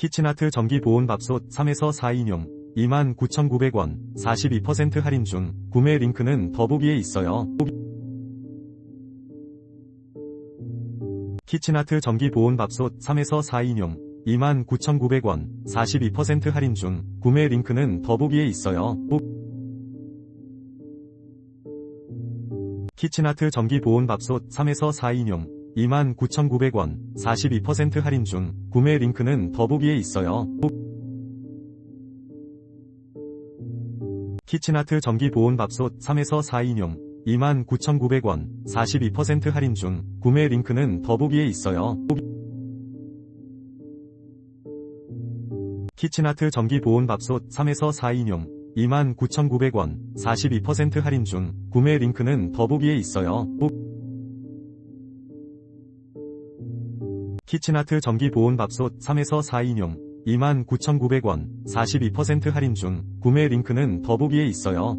키친아트 전기 보온 밥솥 3에서 4인용 29,900원 42% 할인 중 구매 링크는 더보기에 있어요. 키친아트 전기 보온 밥솥 3에서 4인용 29,900원 42% 할인 중 구매 링크는 더보기에 있어요. 키친아트 전기 보온 밥솥 3에서 4인용 29,900원 42% 할인 중 구매 링크는 더보기에 있어요. 키친아트 전기 보온 밥솥 3에서 4인용 29,900원 42% 할인 중 구매 링크는 더보기에 있어요. 키친아트 전기 보온 밥솥 3에서 4인용 29,900원 42% 할인 중 구매 링크는 더보기에 있어요. 키친아트 전기 보온 밥솥 3에서 4인용 29,900원 42% 할인 중 구매 링크는 더보기에 있어요.